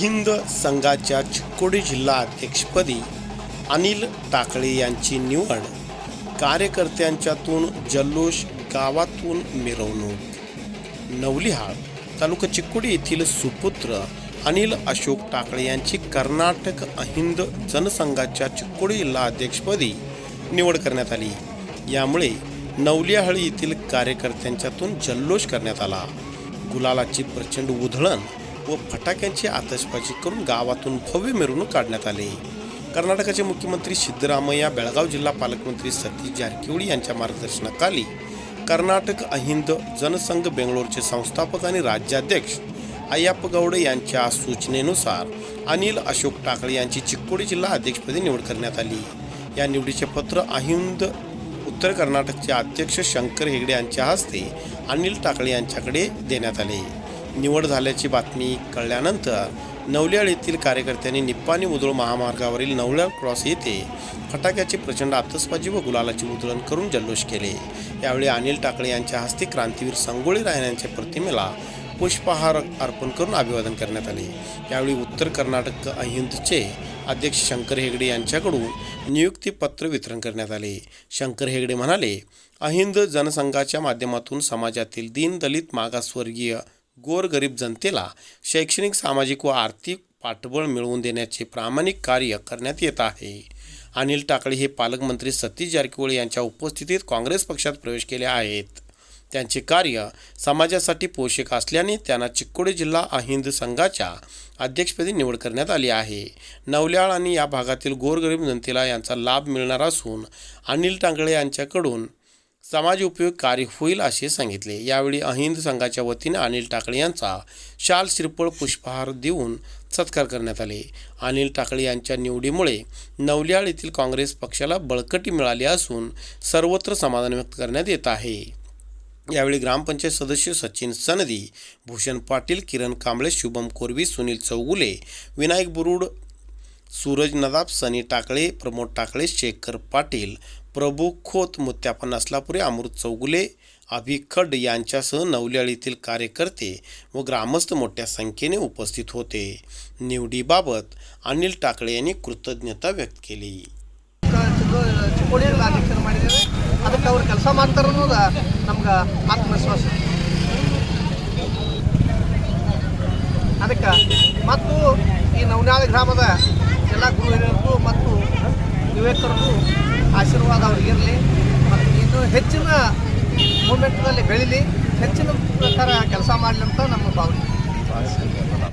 हिंद संघाच्या चिक्कोडी जिल्हा अध्यक्षपदी अनिल टाकळे यांची निवड. कार्यकर्त्यांच्यातून जल्लोष गावातून मिरवणूक. नवलिहाळ तालुका चिक्कोडी येथील सुपुत्र अनिल अशोक टाकळे यांची कर्नाटक अहिंद जनसंघाच्या चिक्कोडी जिल्हा अध्यक्षपदी निवड करण्यात आली. यामुळे नवलियाहळी येथील कार्यकर्त्यांच्यातून जल्लोष करण्यात आला. गुलालाची प्रचंड उधळण व फटाक्यांची आतषबाजी करून गावातून भव्य मिरवणूक काढण्यात आली. कर्नाटकाचे मुख्यमंत्री सिद्धरामय्या बेळगाव जिल्हा पालकमंत्री सतीश जारकिहोळी यांच्या मार्गदर्शनाखाली कर्नाटक अहिंद जनसंघ बेंगलोरचे संस्थापक आणि राज्याध्यक्ष अय्यप्प गौडे यांच्या सूचनेनुसार अनिल अशोक टाकळे यांची चिक्कोडी जिल्हा अध्यक्षपदी निवड करण्यात आली. या निवडीचे पत्र अहिंद उत्तर कर्नाटकचे अध्यक्ष शंकर हेगडे यांच्या हस्ते अनिल टाकळे यांच्याकडे देण्यात आले. निवड झाल्याची बातमी कळल्यानंतर नवल्याळ येथील कार्यकर्त्यांनी निप्पाणी उदळ महामार्गावरील नवल्याळ क्रॉस येथे फटाक्याची प्रचंड आतषबाजी व गुलालाची उधळण करून जल्लोष केले. यावेळी अनिल टाकळे यांच्या हस्ते क्रांतीवीर संगोळी रायनांच्या प्रतिमेला पुष्पहार अर्पण करून अभिवादन करण्यात आले. यावेळी उत्तर कर्नाटक अहिंदचे अध्यक्ष शंकर हेगडे यांच्याकडून नियुक्तीपत्र वितरण करण्यात आले. शंकर हेगडे म्हणाले अहिंद जनसंघाच्या माध्यमातून समाजातील दीनदलित मागासवर्गीय गोरगरीब जनतेला शैक्षणिक सामाजिक व आर्थिक पाठबळ मिळवून देण्याचे प्रामाणिक कार्य करण्यात येत आहे. अनिल टाकळे हे पालकमंत्री सतीश जारकिहोळी यांच्या उपस्थितीत काँग्रेस पक्षात प्रवेश केले आहेत. त्यांचे कार्य समाजासाठी पोषक असल्याने त्यांना चिक्कोडी जिल्हा अहिंद संघाच्या अध्यक्षपदी निवड करण्यात आली आहे. नवल्याळ आणि या भागातील गोरगरीब जनतेला यांचा लाभ मिळणार असून अनिल टांगळे यांच्याकडून समाज उपयोग कार्य होईल असे सांगितले. यावेळी अहिंद संघाच्या वतीने अनिल टाकळे यांचा शाल श्रीफळ पुष्पहार देऊन सत्कार करण्यात आले. अनिल टाकळे यांच्या निवडीमुळे नवल्याळ येथील काँग्रेस पक्षाला बळकटी मिळाली असून सर्वत्र समाधान व्यक्त करण्यात येत आहे. यावेळी ग्रामपंचायत सदस्य सचिन सनदी भूषण पाटील किरण कांबळे शुभम कोरवी सुनील चौगुले विनायक बुरुड सूरज नदाब सनी टाकळे प्रमोद टाकळे शेखर पाटील प्रभू खोत मुत्यापन नसलापुरे अमृत चौगुले अभि खड यांच्यासह नवल्याळीतील कार्यकर्ते व ग्रामस्थ मोठ्या संख्येने उपस्थित होते निवडीबाबत अनिल टाकळे यांनी कृतज्ञता व्यक्त केली ಚಿಕ್ಕೋಡಿಯಲ್ಲಿ ಅಧ್ಯಕ್ಷರು ಮಾಡಿದ್ದೇವೆ ಅದಕ್ಕೆ ಅವ್ರು ಕೆಲಸ ಮಾಡ್ತಾರೆ ಅನ್ನೋದು ನಮ್ಗೆ ಆತ್ಮವಿಶ್ವಾಸ ಅದಕ್ಕೆ ಮತ್ತು ಈ ನವನಾಳ ಗ್ರಾಮದ ಎಲ್ಲ ಮತ್ತು ಯುವಕರಿಗೂ ಆಶೀರ್ವಾದ ಅವ್ರಿಗಿರಲಿ ಮತ್ತು ಇದು ಹೆಚ್ಚಿನ ಮೂಮೆಂಟ್ನಲ್ಲಿ ಬೆಳೀಲಿ. ಹೆಚ್ಚಿನ ಪ್ರಕಾರ ಕೆಲಸ ಮಾಡಲಿ ಅಂತ ನಮ್ಮ ಭಾವನೆ.